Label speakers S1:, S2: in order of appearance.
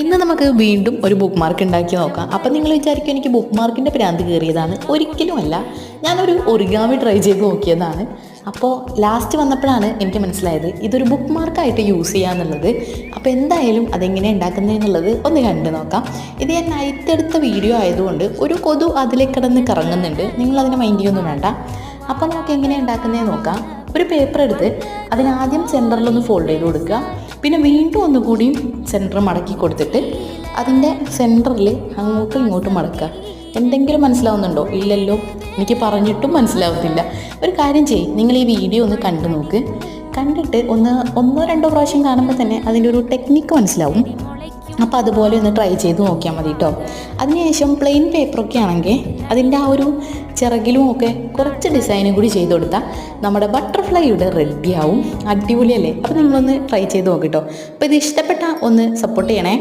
S1: ഇന്ന് നമുക്ക് വീണ്ടും ഒരു ബുക്ക് മാർക്ക് ഉണ്ടാക്കി നോക്കാം. അപ്പം നിങ്ങൾ വിചാരിക്കും എനിക്ക് ബുക്ക് മാർക്കിന്റെ പ്രാന്ത് കയറിയതാണ്. ഒരിക്കലുമല്ല. ഞാനൊരു ഒറിഗാമി ട്രൈ ചെയ്ത് നോക്കിയതാണ്. അപ്പോൾ ലാസ്റ്റ് വന്നപ്പോഴാണ് എനിക്ക് മനസ്സിലായത് ഇതൊരു ബുക്ക് മാർക്കായിട്ട് യൂസ് ചെയ്യാന്നുള്ളത്. അപ്പോൾ എന്തായാലും അതെങ്ങനെ ഉണ്ടാക്കുന്നതെന്നുള്ളത് ഒന്ന് കണ്ടു നോക്കാം. ഇത് ഞാൻ നൈറ്റ് എടുത്ത വീഡിയോ ആയതുകൊണ്ട് ഒരു കൊതു അതിലെ കിടന്ന് കറങ്ങുന്നുണ്ട്. നിങ്ങളതിന് മൈൻഡ് ചെയ്യൊന്നും വേണ്ട. അപ്പോൾ നമുക്ക് എങ്ങനെ ഉണ്ടാക്കുന്നതെന്ന് നോക്കാം. ഒരു പേപ്പർ എടുത്ത് അതിനാദ്യം സെന്ററിലൊന്ന് ഫോൾഡ് ചെയ്ത് കൊടുക്കുക. പിന്നെ വീണ്ടും ഒന്നുകൂടിയും സെന്റർ മടക്കി കൊടുത്തിട്ട് അതിന്റെ സെന്ററിൽ അങ്ങോട്ടും ഇങ്ങോട്ടും മടക്കുക. എന്തെങ്കിലും മനസ്സിലാവുന്നുണ്ടോ? ഇല്ലല്ലോ. എനിക്ക് പറഞ്ഞിട്ടും മനസ്സിലാവുന്നില്ല. ഒരു കാര്യം ചെയ്യ്. നിങ്ങൾ ഈ വീഡിയോ ഒന്ന് കണ്ടു നോക്ക്. കണ്ടിട്ട് ഒന്ന് ഒന്നോ രണ്ടോ പ്രാവശ്യം കാണുമ്പോൾ തന്നെ അതിന്റെ ഒരു ടെക്നിക്ക് മനസ്സിലാവും. അപ്പോൾ അതുപോലെ ഒന്ന് ട്രൈ ചെയ്ത് നോക്കിയാൽ മതി കേട്ടോ അതിനുശേഷം പ്ലെയിൻ പേപ്പറൊക്കെ ആണെങ്കിൽ അതിന്റെ ആ ഒരു ചിറകിലും ഒക്കെ കുറച്ച് ഡിസൈനും കൂടി ചെയ്ത് കൊടുത്താൽ നമ്മുടെ ബട്ടർഫ്ലൈ റെഡിയാവും അടിപൊളിയല്ലേ? അപ്പോൾ നിങ്ങളൊന്ന് ട്രൈ ചെയ്ത് നോക്കിട്ടോ അപ്പോൾ ഇത് ഇഷ്ടപ്പെട്ട ഒന്ന് സപ്പോർട്ട് ചെയ്യണേ.